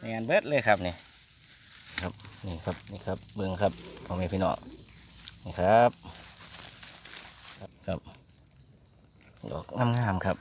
ในงานเบิดเลยครับนี่ครับนี่ครับนี่ครับเบิ้งครับพ่อแม่พี่น้องนี่ครับครับดอกงามๆครับ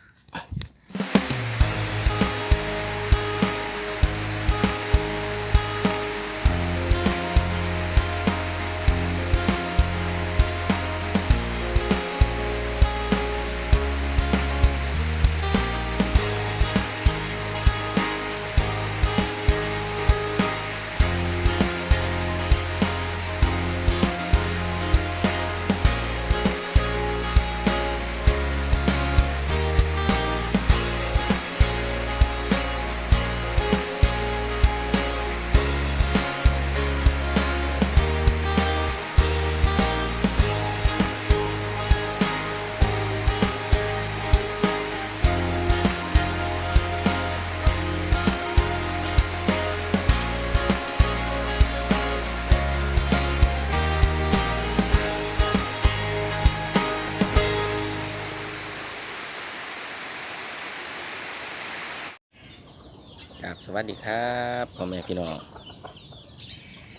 วัสดีครับพ่อแม่พี่น้อง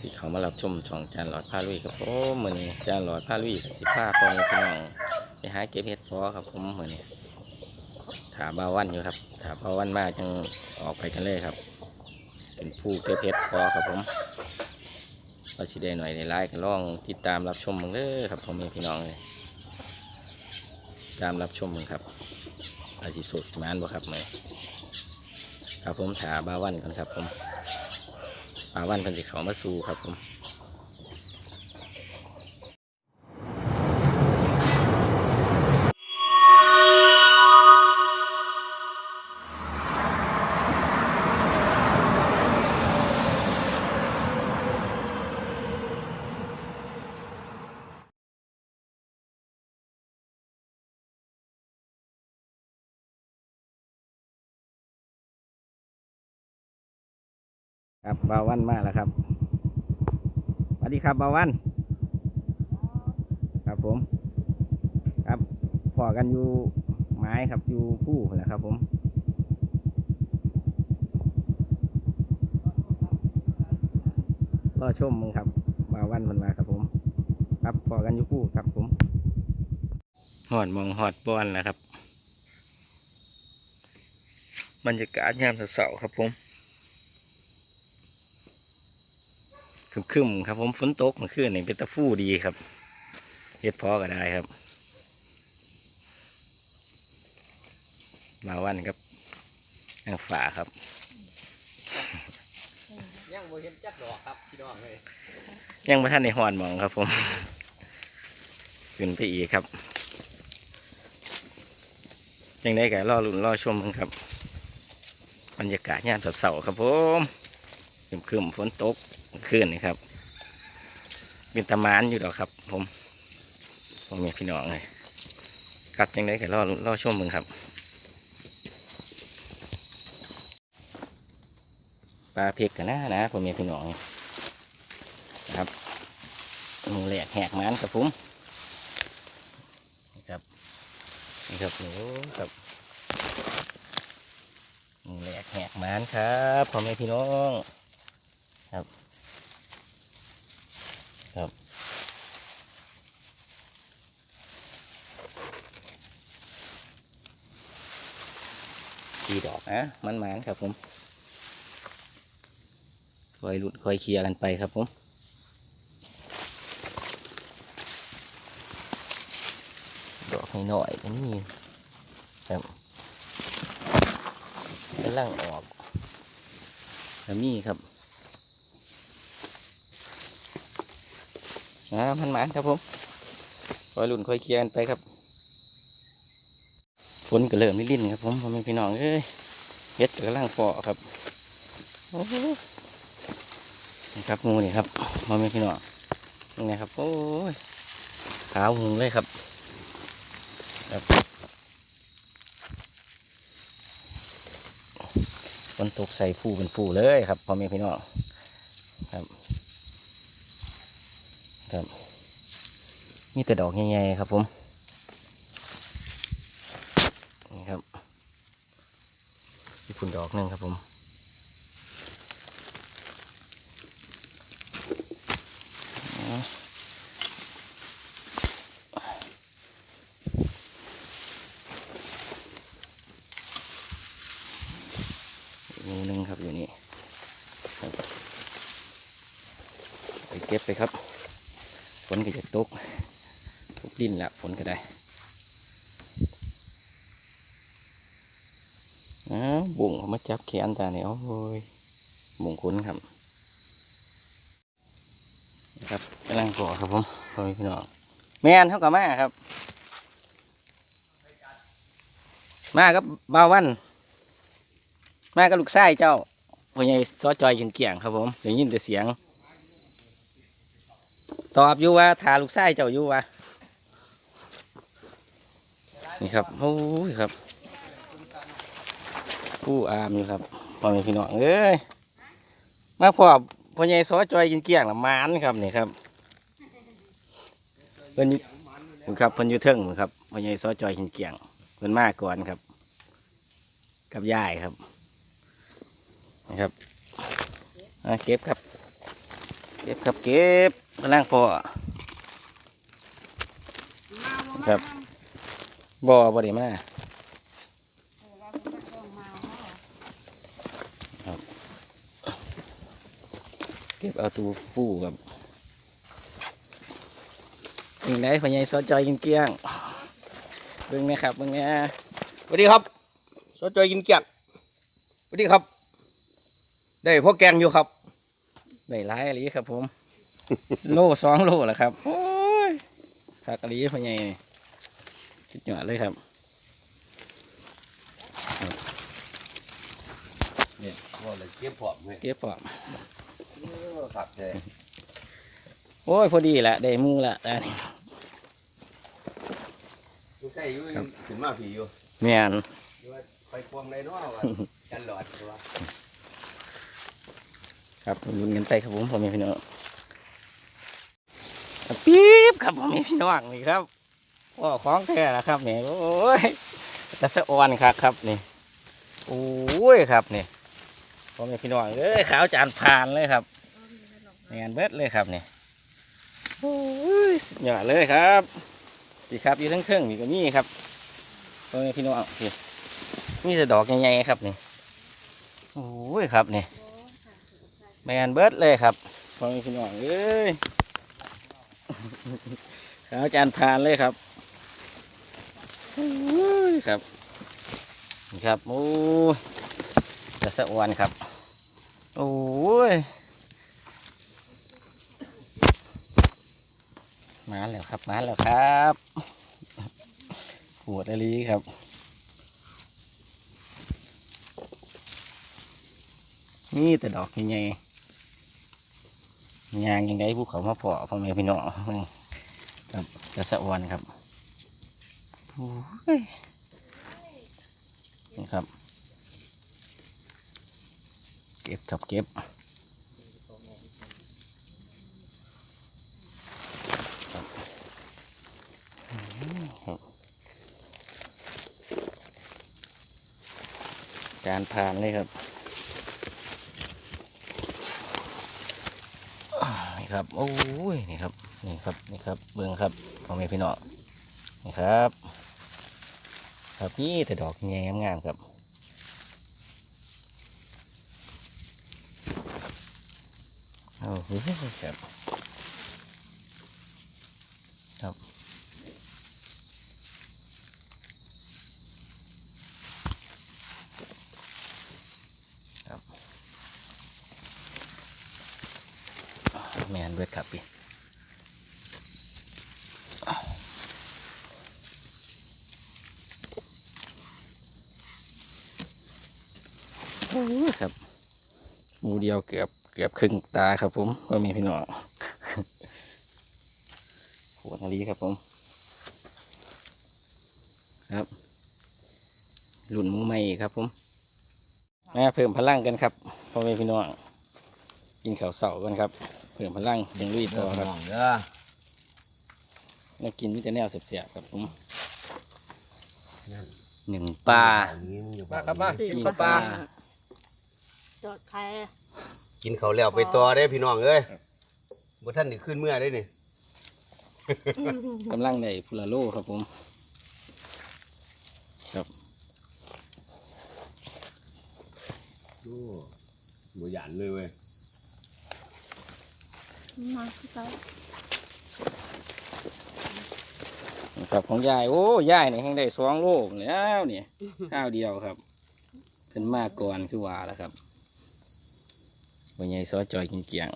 ที่เขามารับชมช่องจานหลอดผ้าลุยครับผมมือนี้จานหลอดผ้าลุยสิผ้าพ่อแม่พี่น้องไปหาเก็บเห็ดพอครับผมมือนี้ถาบาวันอยู่ครับถาบาวันมาจังออกไปกันเลยครับเป็นผู้เก็บเห็ดพอครับผมว่าสิได้หน่อยในไลน์ก็ลองติดตามรับชมมึงเด้อครับพ่อแม่พี่น้องเลยตามรับชมมึงครับอาสิโศกสิมานบ่ครับมือ ครับผมถาบาวันก่อนครับผมบาวันเป็นสิเขามาสู่ครับผม ครับบาวันมาแล้วครับสวัสดีครับบาวัน ครับผม ครับพอกันอยู่ไม้ครับอยู่ผู้แหละครับ ผมรอชมมึงครับบาวันมันมาครับ ผม ครับพอกันอยู่ผู้ครับ ผมหอดมองหอดบอนนะครับ บรรยากาศยามเสาร์ๆครับผม ครึมๆครับผมฝนตกเมันขึ้นนี่เป็นตะฟู่ดีครับเฮ็ดพอก็ได้ครับ มาวันครับนางฝาครับยังบ่เห็นจักดอกครับพี่น้องเลยยังไม่ท่านในหอนหมองครับผมขึ้นไปอีกครับยังได้กันรอลุ่นรอชมกันครับ บรรยากาศยามเสาร์ๆครับผมครึมๆฝนตก ขึ้นนี่ครับ เป็นตะมานอยู่ดอครับ ผมผมมีพี่น้องเลยครับยังได้กันรอลุ้นรอชมมึงครับปลาเพกกันนะนะผมมีพี่น้องครับหมูแหลกแหกมันครับผมนี่ครับนี่ครับหนูครับหมูแหลกแหกมันครับพ่อแม่พี่น้องครับ ดีดอกนะมันมันครับผมคอยหลุดคอยเคลียร์กันไปครับผมดอกให้หน่อยก็นี่ครับกำลังออกแล้วมีครับอ่ามันหมานครับผมคอยหลุนคอยเคลียร์กันไปครับ ฝนก็เริ่มลิ้นครับผมพ่อแม่พี่น้องเอ้ยเฮ็ดก็กำลังฟอครับโอ้โหนี่ครับงูนี่ครับมาเมีพี่น้องนี่นะครับ โอ้ยขาวหงเลยครับครับฝนตกใส่ฟูเป็นฟูเลยครับพ่อแม่พี่น้องครับ ครับมีแต่ดอกใหญ่ๆครับผม คุณดอกหนึ่งครับผมนูนึ่งครับอยู่นี่ไปเก็บไปครับฝนก็จะตกตกดินแล้วฝนก็ได้ อ้าวบุ่งเขามาจับแขนตาเนี่ยโอ้ยบุ่งคุ้นครับครับกำลังก่อครับผมพ่อแม่พี่น้องแมนเท่ากับแมาครับมากับบาวัน มากับลูกชายเจ้าพ่อใหญ่ซอจอยกินเกี่ยงครับผมได้ยินแต่เสียง ตอบอยู่ว่าถาลูกชายเจ้าอยู่ว่านี่ครับโอ้ยครับ ผู้อามอยู่ครับพ่อแม่พี่น้องเอ้ยมาพ่อพ่อใหญ่ซอจอยกินเกี่ยงละมานครับนี่ครับเพิ่นครับเพิ่นอยู่เทิงครับพ่อใหญ่ซอจอยกินเกี่ยงเพิ่นมาก่อนครับ กับยายครับนะครับเก็บครับ เก็บครับเก็บกำลังพ่อครับบ่บ่ได้มาครับ เก็บเอาตัวฟูครับยังไงพญายซอจอยกินเกลี้ยงเบิ่งนะครับเบิ่งเนี่ยสวัสดีครับสดจอยกินเกียกสวัสดีครับ ได้พ่อแกงอยู่ครับได้หลายอหลีครับ ผม โลสองโลแล้วครับโอ้ยสักอหลีพญายนี่คิดหยอดเลยครับเนี่ยว่าเลยเก็บพร้อมเลยเก็บปอม ผักเลยโอ้ยพอดีละได้หมูละอันนี้อยู่ใกล้อยู่ถึงมาผีอยู่แม่นอยู่ว่าไปควงได้เนาะว่ากันหลอดตัวครับลุ้นกันไปครับผมพ่อแม่พี่น้องปี๊บครับพ่อแม่พี่น้องนี่ครับพ่อของแท้ละครับนี่โอ้ยตะสะออนครับครับนี่โอ้ยครับนี่ พ่อแม่พี่น้องเอ้ยขาวจานผ่านเลยครับแมนเบิดเลยครับเนี่ยโอ้ยสุดยอดเลยครับดีครับอยู่ทั้งเครื่องมีก็มีครับพ่อแม่พี่น้องนี่มีแต่ดอกใหญ่ๆครับนี่โอ้ยครับนี่แมนเบิดเลยครับพ่อแม่พี่น้องเอ้ยขาวจานทานเลยครับโอ้ยครับนี่ครับโอ้จะสะอวนครับ โอ้ย มาแล้วครับ มาแล้วครับปวดอะไรครับนี่แต่ดอกใหญ่ๆยางยังไงภูเขามาเพาะพ่อแม่พี่น้องครับจะสะอวนครับโอ้ยนี่ครับ เก็บครับเก็บครับอืมการผ่านเลยครับนี่ครับ โอ้ย นี่ครับ นี่ครับ นี่ครับ เบื้องครับพ่อแม่พี่น้อง นี่ครับ ครับนี่แต่ดอกแงมงามๆครับ โอ้โห ครับครับครับแมนเบิดครับพี่โอ้ยครับ หมูเดียวเกือบ กือบครึ่งตาครับผมก็มีพี่น้องขวดนาลีครับผม ครับหลุนหมูใหม่อีกครับผมมาเพิ่มพลังกันครับพ่อแม่พี่น้องกินข้าวเสากันครับเพิ่มพลังยังลุยต่อครับเด้อแนวกินมิแต่แนวเสียบๆครับผมหนึ่งปลามาครับมากิกินนข้าวปปลาลาจอดใคร กินข้าวแล้วไปต่อได้พี่น้องเอ้ยบ่ท่านนี่ขึ้นเมื่อได้นี่กำลังในพุลาโลครับผม ครับดโอ้บ่หยานเลยเว้ยมาคือเขาครับของยาย โอ้ยายนี่แห้งได้สองโลกแล้วเนี่ย ข้าวเดียวครับเป็นมากก่อนคือว่าแล้วครับ วันยายซอจอยกินเกียง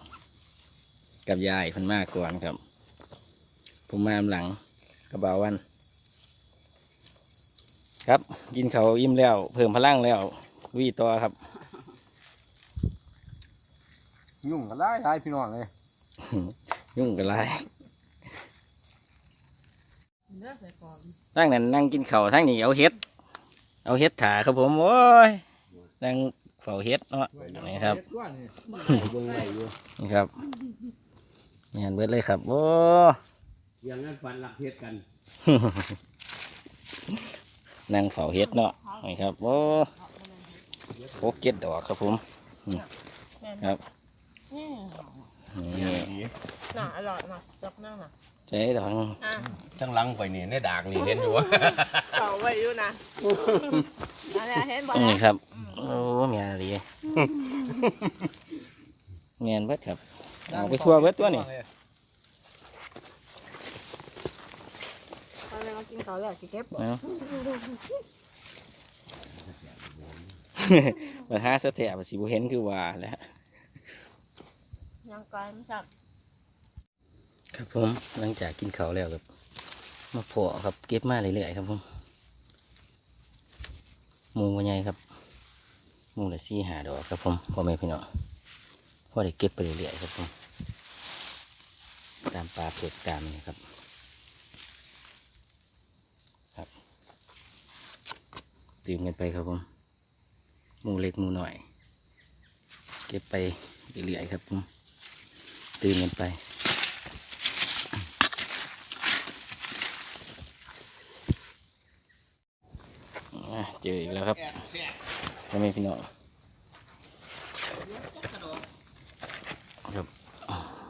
กับยายเพิ่นมากก่อนครับ ผมมาหลังกระเบาวัน ครับ กินเขาวอิ่มแล้ว เพิ่มพลังแล้วลุยต่อครับ ยุ่งกันได้ได้พี่น้องเลย ยุ่งกันไรเลือกใส่ก่อนทั้งนั้นนั่งกินข้าวทั้งนี้เอาเฮ็ด เอาเฮ็ดถาครับผม โอ้ยนั่ง เฝ้าเฮ็ดเนาะนี่ครับเบิ่งไว้อยู่นี่ครับงานเบิดเลยครับโอ้ยังนั้นฟันหลักเฮ็ดกันนั่งเฝ้าเฮ็ดเนาะนี่ครับโอ้โคกเจ็ดดอกครับผมครับนี่นี่น่ะอร่อยมาจับนั่งน่ะ ใช้ดอกอะทั้งหลังไปนี่ในดากนี่เห็นอยู่วะเขาไว้อยู่นะอะไรเห็นบ่นี่นะครับโอ้เมียดีเงียนเบิดครับเอาไปทั่วเบิดตัวนี่เขาเลยมากินเขาวแล้วสิเก็บบ่เอามาหาสะแถบสิบุเห็นคือว่าแหล้วยังไกลไม่จับ ครับผมหลังจากกินเขาแล้วครับมาเพาะครับเก็บมาเรื่อยๆครับผมมูวันใหญ่ครับมูละสี่หาดอกครับผมพ่อแม่พี่น้องพ่อได้เก็บไปเรื่อยๆครับผมตามปลาเผือกตามนี่ครับครับตื่มกันไปครับผมมูเล็กมูหน่อย เก็บไปเรื่อยๆครับผมตื่นกันไป เจออีกแล้วครับพ่อแม่พี่น้องครับ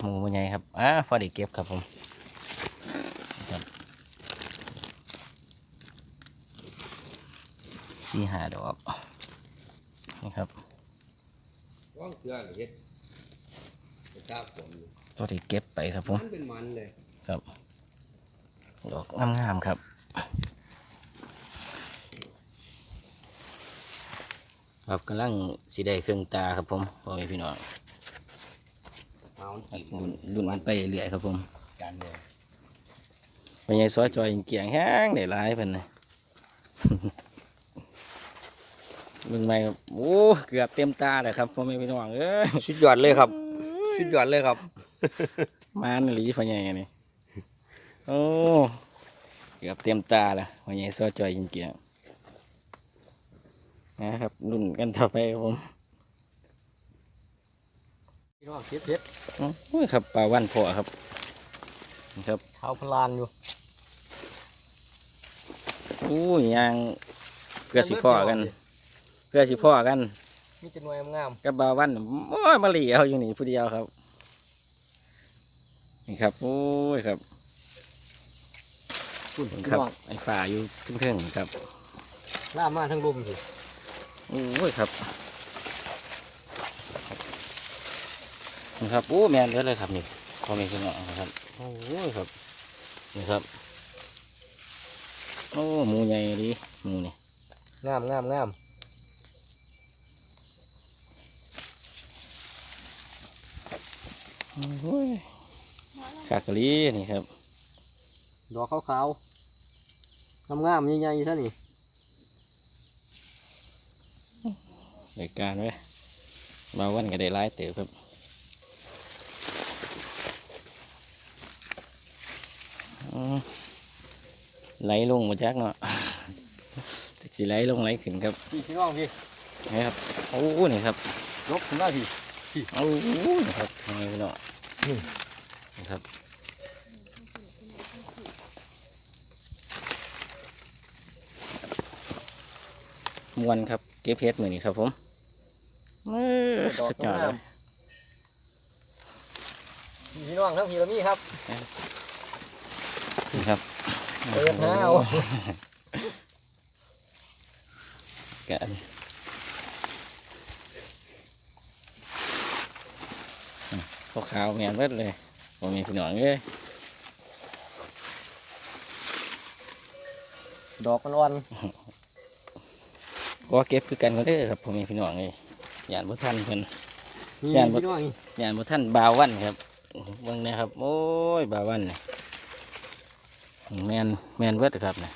หมูมันใหญ่ครับอะพอได้เก็บครับผมครับสี่หาดอกนี่ครับว่างเกลือเฮ็ดไปตาผมอยู่พอได้เก็บไปครับผมมันเป็นมันเลยครับดอกงามๆครับ ครับกำลังสีได้เครื่องตาครับผมพ่อแม่พี่น้องเอาครับรุ่นรุ่นมันไปเรื่อยครับผมกันเลยไปยังซอยจอยเกียงแห้งได้หลายเพิ่นนะเบิ่งไหมครับโอ้เกือบเต็มตาเลยครับพ่อแม่พี่น้องเอ้ยสุดยอดเลยครับสุดยอดเลยครับ มานหลีพ่อใหญ่นี่โอ้เกือบเต็มตาละพ่อใหญ่ซอยจอยเกียง นะครับรุ่นกันต่อไปครับผมพี่น้องเฮ็ดเฮ็ดโอ้ยครับปลาวันพอครับนี่ครับเท้าพลานอยู่โอ้ยยางเพื่อสิพ่อกันเพื่อสิพ่อกันมีแต่หน่วยงามกับบาวันโอ้ยมาเหลียวอยู่นี่ผู้เดียวครับนี่ครับโอ้ยครับคุณครับไอ้ฝ่าอยู่เทิงๆครับล่ามาทั้งลุมสิ โอ้ยครับนี่ครับโอ้แมนเยอะเลยครับนี่พอมีขึ้นมาครับโอ้ยครับนี่ครับโอ้หมูใหญ่ดีหมูนี่งามงามงามโอ้ยคากะลีนี่ครับดอกขาวๆงามงามๆใหญ่ๆซะนี่ รายการไว้บาวันก็ได้หลายเต๋อครับอืมไหลลงมาจากเนาะจักสิไหลลงไหลขึ้นครับพี่พี่น้องพี่นี่ครับโอ้นี่ครับยกขึ้นได้พี่โอ้นี่ครับทางนี้พี่เนาะนี่ครับ มวนครับ เก็บเพชรเหมือนนี้ครับผมสุดยอดเลยพี่น้องทั้งพี่และมี่ครับนี่ครับเปิดห้าวกันพวกขาวแมนเบิดเลยผมมีพี่น้องเลยดอกมันอ่อน ก็เก็บคือกันก็ได้อครับพ่อแม่พี่น้องเอ้ยยานบ่ทันเพิ่นนี่ย่านบ่พี่น้องยานบ่ทันบาววันครับเบิ่งนะครับ โอ้ยบาววันนี่แมนแมนเบิดครับนะ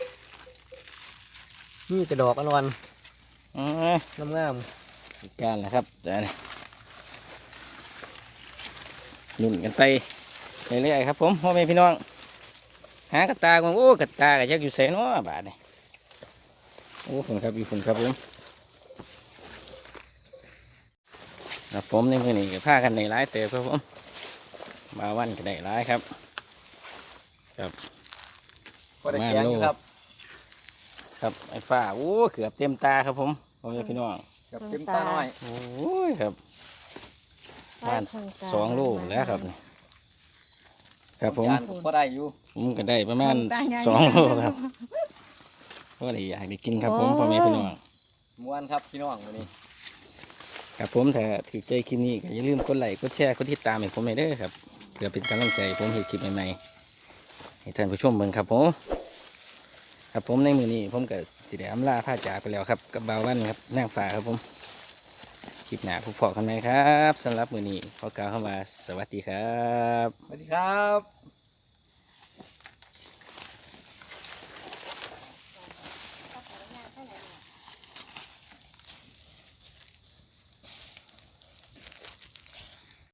นี่แต่ดอกอ่อนอือๆงามอีกการแหละครับแต่นี่ลุ่นกันไปเรื่อยๆครับ ผมพ่อแม่พี่น้อง หากระตาก่อนโอ้กระตากระยักอยู่ใส่เนาะบาทนี่ โอ้คุณครับอยู่คุณครับผมครับผมในมือนี้ก็พากันในร้ายเต๋อครับผมมาวันก็ได้ร้ายครับๆพอได้แกงอยู่ครับ ครับไอ้ฝ้าโอ้เกือบเต็มตาครับผมพ่อแม่พี่น้องกับเต็มตาหน่อยโอ้ยครับบ้านสองลูกแล้วครับนี่ครับผมยานพอได้อยู่ผมก็ได้ประมาณสองโลครับ ก็เลยอยากได้กินครับผมพ่อแม่พี่น้องม้วนครับพี่น้องวันนี้ครับผมถ้าถือใจคลิปนี้ก็อย่าลืมกดไลค์กดแชร์กดติดตามให้ผมให้เด้อครับเพื่อเป็นกำลังใจให้ผมเห็นคลิปใหม่ๆให้ท่านผู้ชมเบิ่งครับผมครับผมในมือนี้ผมก็สิได้อำลาผ้าจากไปแล้วครับกับบ่าววันครับนางฟ้าครับผมคลิปหน้าพบพอกันไหมครับสำหรับมือนี้ขอกล่าวคำว่าสวัสดีครับสวัสดีครับ